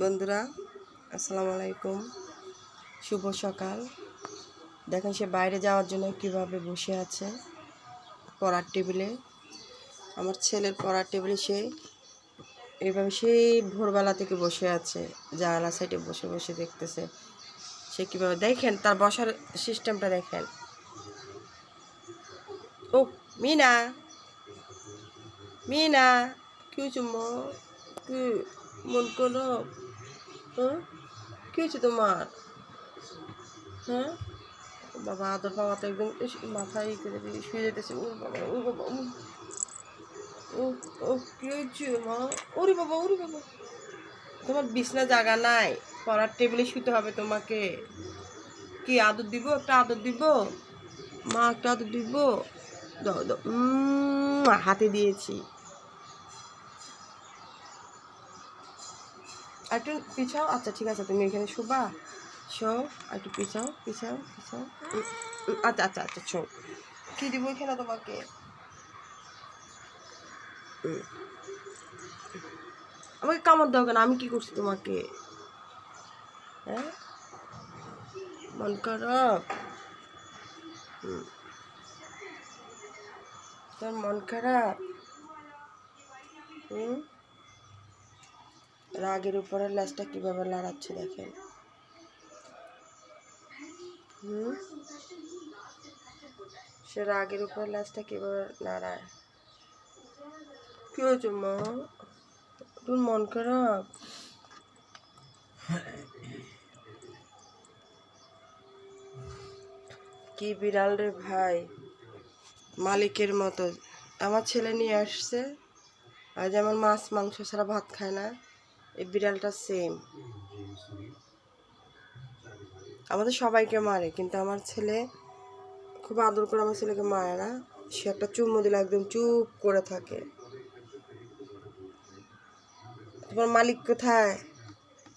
বন্ধুরা, আসসালামু আলাইকুম। শুভ সকাল। দেখেন সে বাইরে যাওয়ার জন্য কীভাবে বসে আছে পড়ার টেবিলে। আমার ছেলের পড়ার টেবিলে সে এইভাবে সেই ভোরবেলা থেকে বসে আছে, জানালা সাইডে বসে বসে দেখতেছে। সে কীভাবে দেখেন, তার বসার সিস্টেমটা দেখেন। ও, মিনা! মিনা! কি হয়েছে মা? কি মন করো? হ্যাঁ কি হয়েছে তোমার? হ্যাঁ বাবা, আদর বাবা তো একদম মাথায় করে দিয়ে শুয়ে যেতেছে। ও বাবা ও বাবা ও ও কি হয়েছে, মা? ওরে বাবা ওরে বাবা। তোমার বিছনা জায়গা নাই, পড়ার টেবিলে শুতে হবে তোমাকে। কি, আদর দিব? একটা আদর দিব? মা, একটা আদর দিব? দাও দাও হাতে দিয়েছি। একটু পিছাও? আচ্ছা ঠিক আছে, তুমি এখানে শোবা। শো একটু পিছাও পিছাও পিছাও। আচ্ছা আচ্ছা আচ্ছা শো কি দিব এখানে তোমাকে। আমাকে কামড় দাও কেন? আমি কি করছি তোমাকে? হ্যাঁ? মন খারাপ। তোর মন খারাপ? হুম রাগের উপরে ল্যাসটা কীভাবে লড়াচ্ছে দেখেন। হুম? সে রাগের উপরে ল্যাসটা কীভাবে লড়ায়? কি হয়েছে মা? তোর মন খারাপ? কি বিড়াল রে ভাই? মালিকের মতো। আমার ছেলে নিয়ে আসছে। আর যেমন মাছ, মাংস ছাড়া ভাত খায় না। এই বিড়ালটা সেম আমাদের সবাইকে মারে, কিন্তু আমার ছেলে খুব আদর করে আমার ছেলেকে মারে না। সে একটা চুমো দিলে একদম চুপ করে থাকে। তোমার মালিক কোথায়?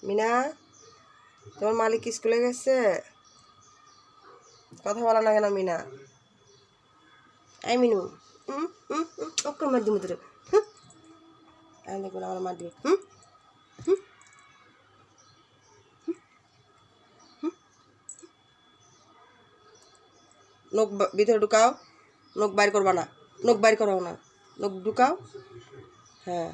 মিনা, তোমার মালিক স্কুলে গেছে? কথা বলা না কেন মিনা। এই মিনু, হুম হুম হুম, ওকে মার দিব তোর। আমি আমার মার দিবে। হুম। নখ ভিতরে ঢুকাও, নখ বাইর করবা না, নখ বাইর করো না, নখ ঢুকাও। হ্যাঁ।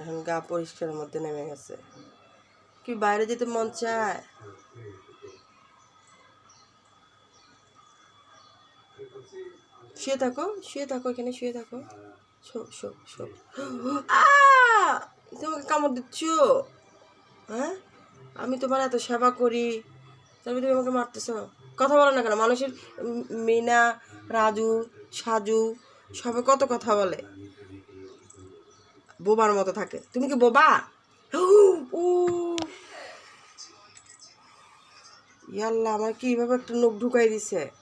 এখন গা পরিষ্কারের মধ্যে নেমে গেছে। কি বাইরে যেতে মন চায়? শুয়ে থাকো শুয়ে থাকো এখানে, শুয়ে থাকো। Show show show. তোমাকে কামড় দিচ্ছ? হ্যাঁ? আমি তোমার এত সেবা করি। তবে তুমি আমাকে মারতেছ। কথা বলো না কেন, মানুষের মিনা, রাজু, সাজু সবে কত কথা বলে। বোবার মতো থাকে। তুমি কি বোবা? ইয়াল্লা, আমার কীভাবে একটা নখ ঢুকাই দিছে?